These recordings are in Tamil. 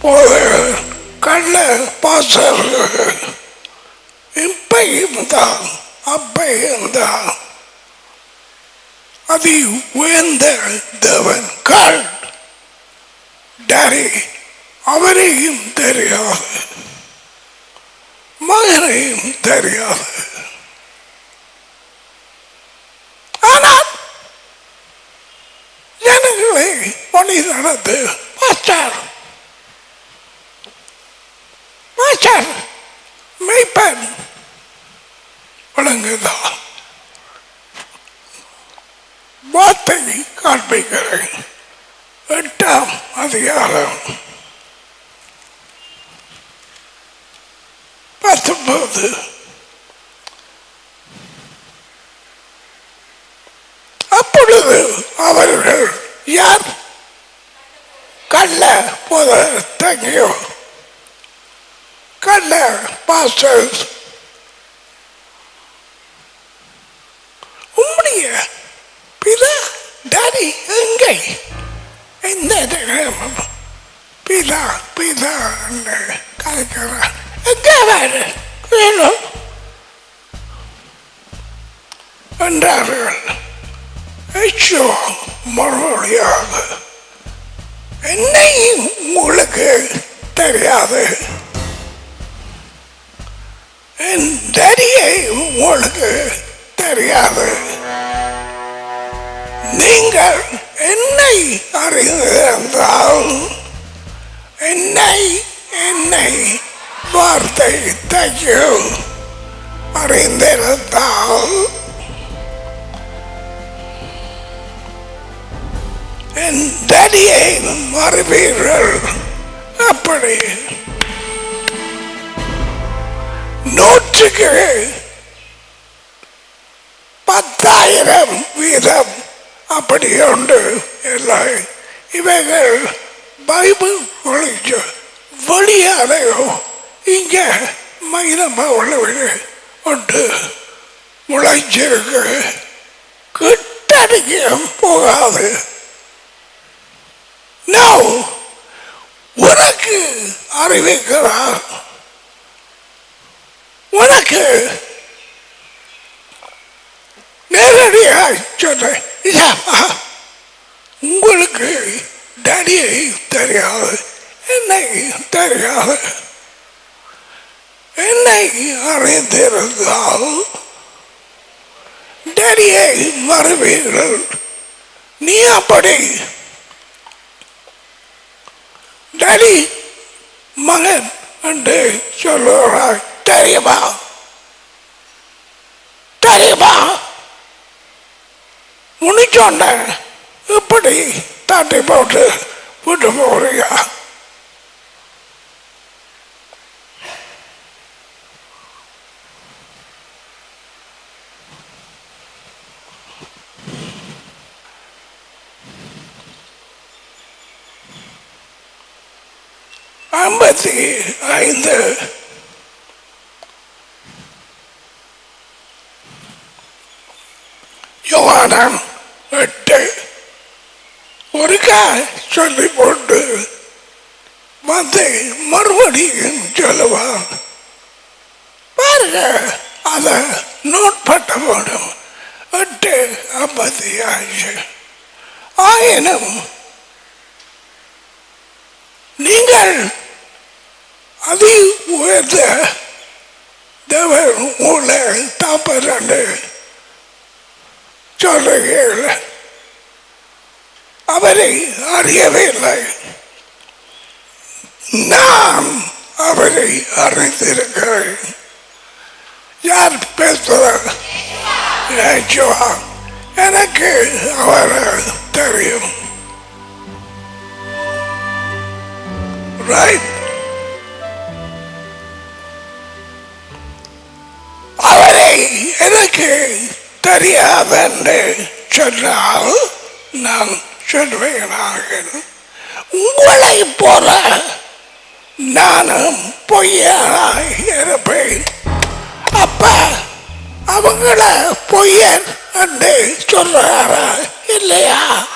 போது கண்ணு பாசல் இப்பையும் தான் அப்பையும் தான் அதி உயர்ந்த தேவன் கால். டாரி அவரையும் தெரியாது. மகனையும் தெரியாது. ஆனால் ஜனங்களை மனிதனது மாஸ்டர் மாஸ்டர் மெய்ப்பன் வழங்குதா? வார்த்தை காண்பிக்கிறேன். எட்டாம் அதிகாரம். பத்தொன்பது. அப்பொழுது அவர்கள் யார்? கள்ள போத தங்கியோ கள்ள பாஸ்டர்ஸ் உம்முடைய பிதா டாடி எங்கே இந்த நேரம் பிதா பிதா கலைக்கிறார் எங்கே வேறு வேணும் என்றார்கள் ஐயோ மறுபடியாக என்னையும் உங்களுக்கு தெரியாது. என் டடியை உங்களுக்கு தெரியாது. நீங்கள் என்னை அறிந்திருந்தால் என்னை என்னை வார்த்தை தைக்கும் மறுவீர்கள் அப்படி நூற்றுக்கு பத்தாயிரம் வீதம் அப்படி உண்டு. எல்லாம் இவைகள் பைபிள் ஒழிச்சு வெளியாலையோ இங்க மகிழமா உள்ளவங்க உண்டு. முளைச்சிருக்கு கிட்டடிக்கும் போகாது நோ உனக்கு அறிவிக்கிறார். உனக்கு நேரடியாக சொன்ன உங்களுக்கு தடியை தெரியாது என்னை தெரியாது என்னை அறிந்திருந்தால் டடியை மறுவீர்கள் நீ அப்படி டடி மகன் என்று சொல்லுகிறார். தெரியுமா? தெரியுமா? முடிச்சோன்ன இப்படி தட்டி போட்டு விட்டு போறீங்க ஐம்பத்தி ஐந்து படம் எட்டு ஒருக்கா சொல்லி போட்டு வந்து மறுபடியும் சொல்லுவான். பாருங்க அதை நோட் பண்ண எட்டு ஐம்பத்தி அஞ்சு. ஆயினும் நீங்கள் அதி உயர்ந்த தேவர் உங்களை தாப்பரண்டு சொல்லுகிறேன் அவரை அறியவே இல்லை நான் அவரை அறிந்திருக்கிறேன் யார் பேசுகிறார்? யேசுவா. எனக்கு அவரை தெரியும். ரைட் அவரை எனக்கு தெரியாதென்று சொன்னால் நான் சொல்வேனாக. உங்களை போல நானும் பொய்யனாக இருப்பேன். அப்ப அவங்கள பொய்யன் என்று சொல்றாரா இல்லையா?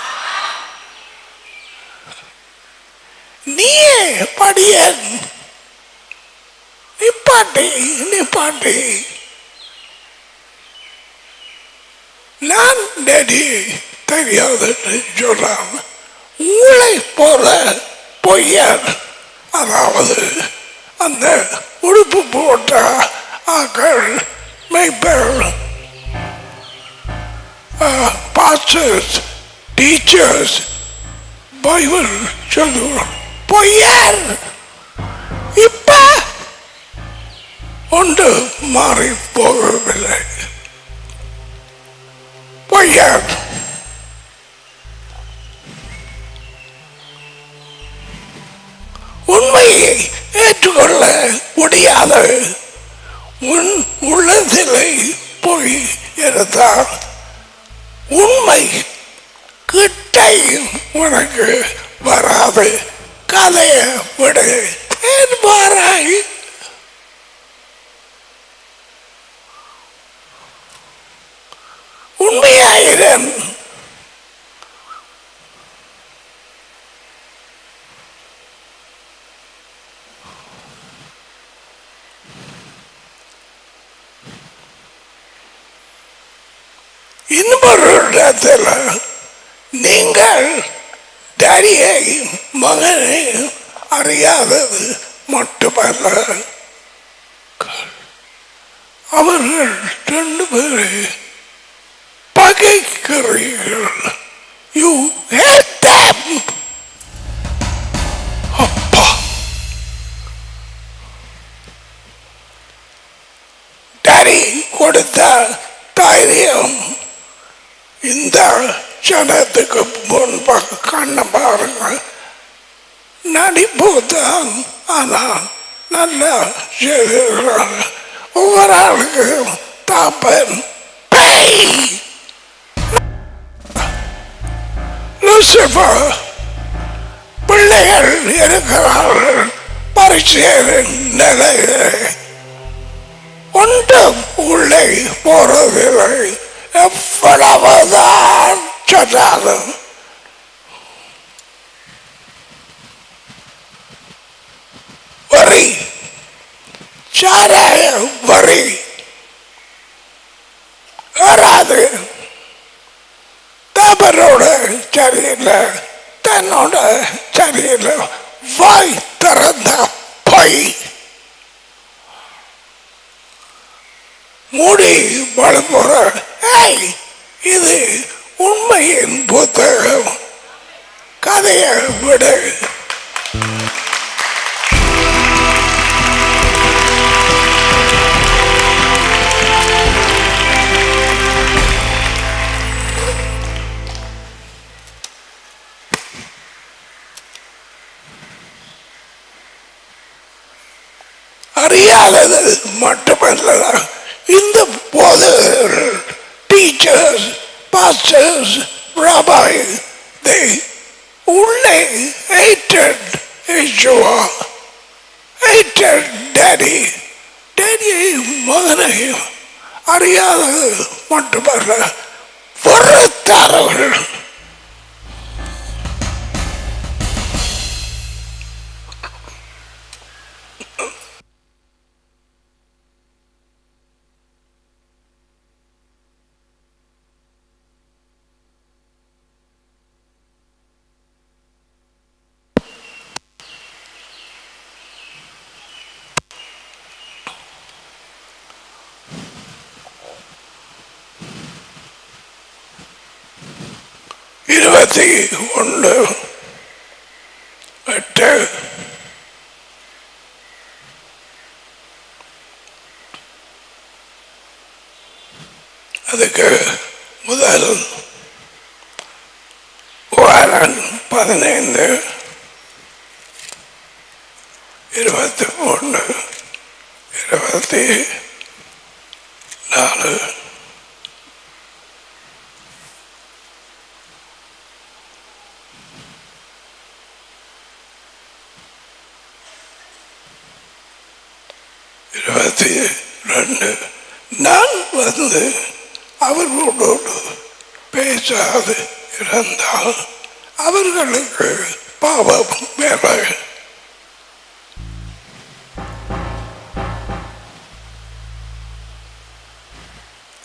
நீயே படியன். நிப்பாட்டி நிப்பாட்டி. நான் டேடி தெரியாதுன்னு சொல்றான் உங்களை போல பொய்யார். அதாவது அந்த உடுப்பு போட்ட ஆக்கள் மெய்ப்பர் பாஸ்டர்ஸ் டீச்சர்ஸ் பைபிள் சொல்லுவோம். பொய்யார். இப்ப ஒன்று மாறி போகவில்லை. பொய்யர் உண்மையை ஏற்றுக்கொள்ள முடியாத உன் உள்ளத்திலே போய் இருந்தால் உண்மை கிட்டை உனக்கு வராது. கதையை விடு. என்பாராய் them நடிப்பு ஆனால் நல்ல செய்திருக்கிறாங்க ஒவ்வொரு ஆளுக்கு தாப்பன் பேய் லூசிபர் பிள்ளைகள் இருக்கிறார்கள். பரிசேரின் நிலையிலே ஒன்றும் உள்ளே போறதில்லை. எவ்வளவுதான் சொன்னாலும் வரி. சாராய வரி. வராது. தபரோட சரியில்லை தன்னோட சரியில்லை வாய் திறந்த பை. மூடி வளர்ப்புற ஏய் இது உண்மையின் புத்தகம். கதையை விட. அறியாதவர்கள் மட்டுமல்ல வெறுத்தாரவர்கள் இருபத்தி ஒன்று எட்டு அதுக்கு முதல் வாரன் பதினைந்து இருபத்தி ஒன்று இருபத்தி நாலு இருபத்தி ரெண்டு நான் வந்து அவர்களோடு பேசாது இருந்தால் அவர்களுக்கு பாவம் வேலை.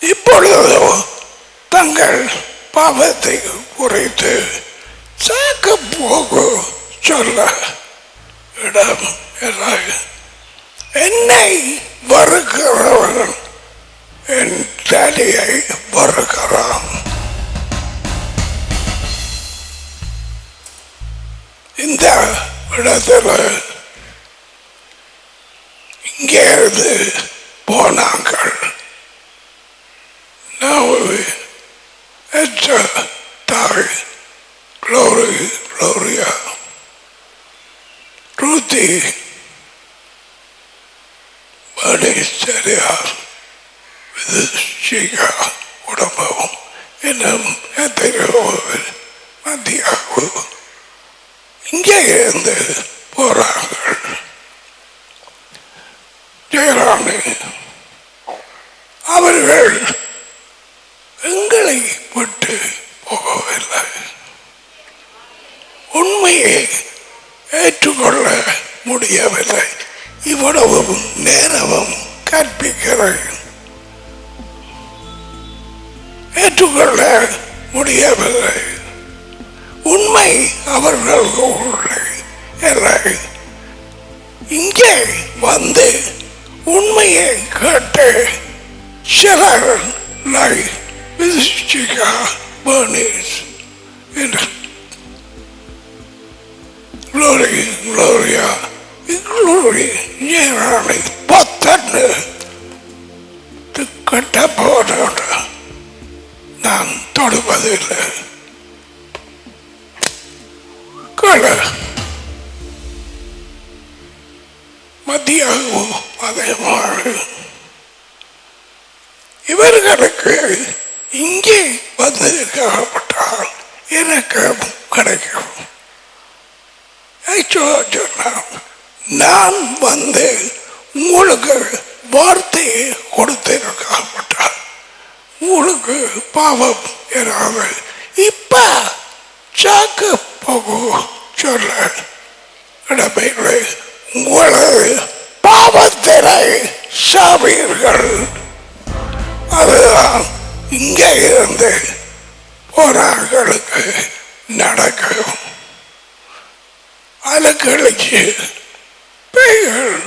இப்பொழுதோ தங்கள் பாவத்தை குறைத்து சாக்க போக சொல்ல இடம் எல்லாம் என்னை வருகிறவன் என் தலையை வருகிறான். இந்த இடத்துல இங்கே இருந்து போனாங்கள் நான் it's அவர்கள் எங்களை விட்டு போகவில்லை. உண்மையை ஏற்றுக்கொள்ள முடியவில்லை. இவ்வளவு நேரமும் கற்பிக்கிறேன். ஏற்றுக்கொள்ள முடியவில்லை. உண்மை அவர்களுக்குள்ளே இல்லை. இங்கே வந்து உண்மையை கேட்டு shall I lie with Chica Bernice? And வார்த்தையை கொடுத்திருக்காமட்டால் உங்களுக்கு பாவம் ஏறாது இப்ப சாக்கு போகும் சொல்ல இடமைகளை உங்களது பாவத்தினை சாவீர்கள். அதுதான் இங்கே இருந்து போரார்களுக்கு நடக்கும். அலக்கழிச்சு பேய்கள்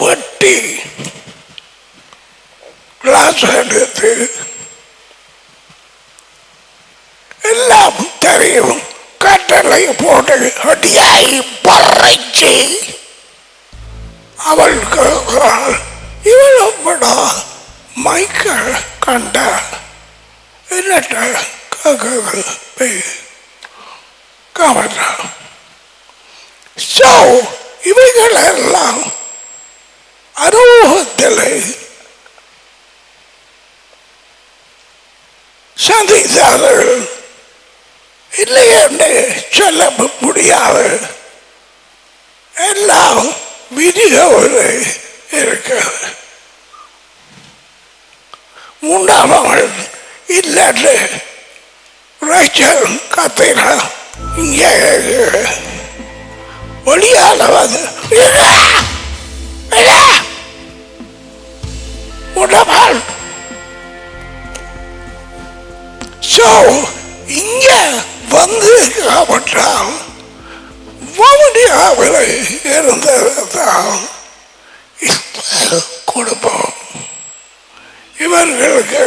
பட்டி. கிளாஸ் எடுத்து. எல்லாம் தெரியும். கட்டளை போட்டு அடியாய் பறைச்சு. அவள் கேட்கிறாள் இவளும் விடா மைக்க கண்ட. என்னட்ட கேட்குது? பேய் கவனம் ஸோ இவைகள் எல்லாம் அனுபவத்தில் சந்தித்தார்கள் இல்லை என்று சொல்ல முடியாது எல்லாம் விதியோடு இருக்கிறது மூன்றாமவள் இல்லைன்னு ரேச்சல் கத்தினா இங்கே ஒளியால வந்து உடவாள் ஸோ இங்க வந்து காப்பட்டால் வவுனியாவில் இருந்ததால் குடும்பம். இவர்களுக்கு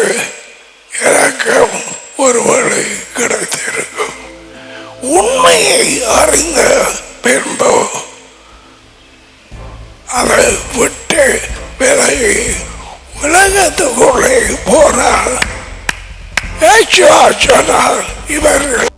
இறக்கம் வழி கிடைத்திருக்கும். உண்மையை அறிந்த பின்பு அதை ஏச்சுவா சொன்னால் இவர்கள்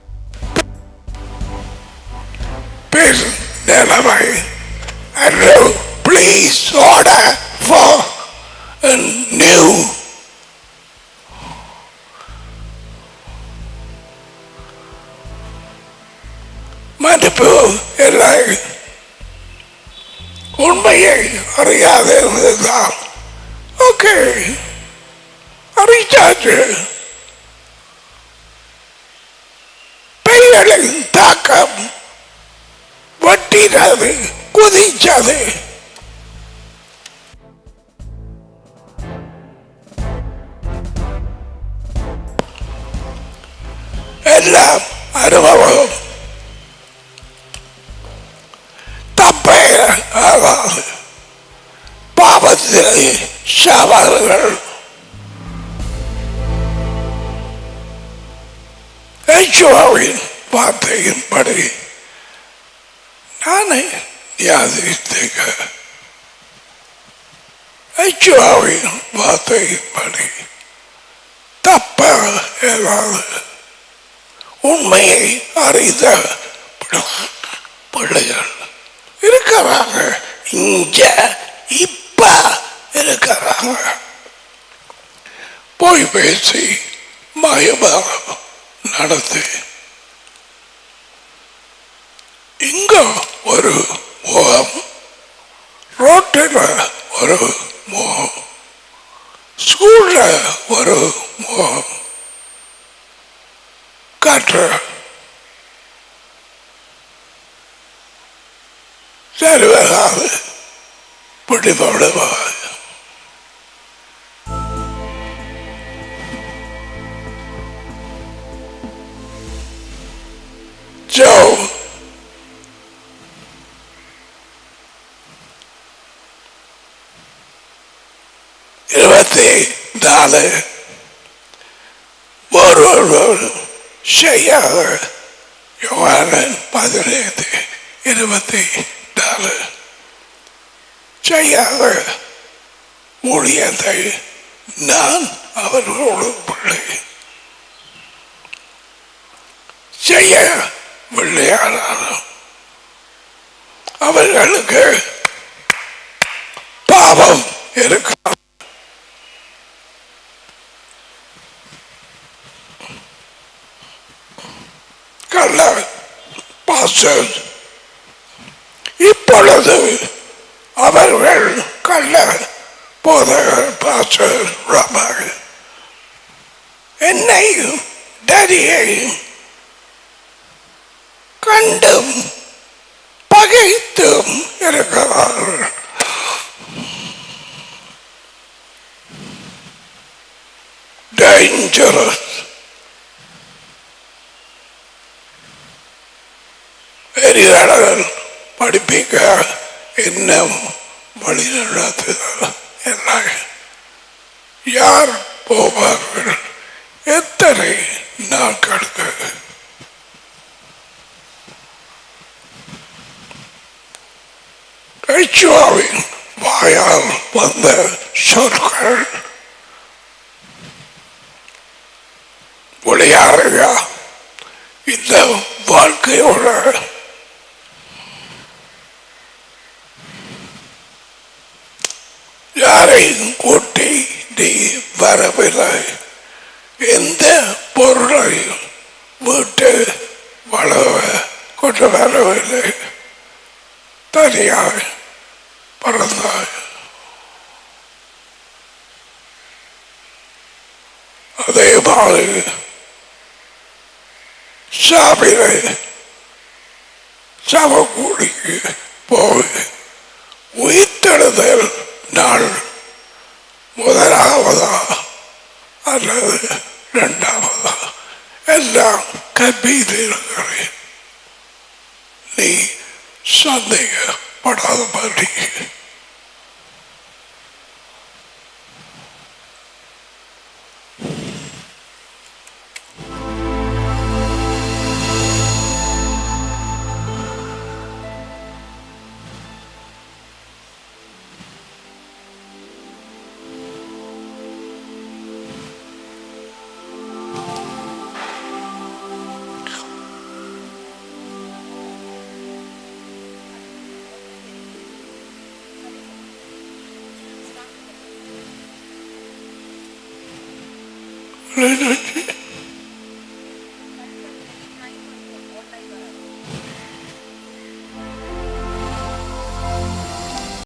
யேசுவாவின் வார்த்தையின்படி நானே யாதித்தேங்க யேசுவாவின் வார்த்தையின்படி தப்ப ஏதாவது உண்மையை அறிந்த பிள்ளைகள் இருக்கிறாங்க. இங்க இப்ப இருக்கிறாங்க. போய் பேசி மயபாரம் நடத்து இங்க ஒரு முகம். ரோட்டில் ஒரு முகம். ஸ்கூல்ல ஒரு முகம். காற்று. சரி வராது பிடிபடுவாங்க அவர் யோகானன் பதினைந்து இருபத்தி நாலு. செய்யாத முடியதை நான் அவர்களோடு பிள்ளை செய்ய விளையாடாலும் அவர்களுக்கு பாவம் இருக்கும் கள்ள பாசல் இப்பொழுது அவர்கள் கள்ள போதகர் பாசல் ரமர் என்னையும் டரியையும் கண்டும் பகைத்தும் இருக்கிறார்கள். டேஞ்சரஸ் பெரியாளர்கள் படிப்பிக்க இன்னும் வழி நடத்துதல் எல்லாம் யார் போவார்கள்? எத்தனை நாட்களுக்கு ஐச்சுவாவின் வாயால் வந்த சொற்கள் அதே மாதிரி சாப்பிட சவக்கூடிக்கு போய் உயிர்த்தெழுதல் நாள் முதலாவதா அல்லது இரண்டாவதா? எல்லாம் கற்பித்திருக்கிறேன் நீ சந்தேகப்படாத மாதிரி Brennan.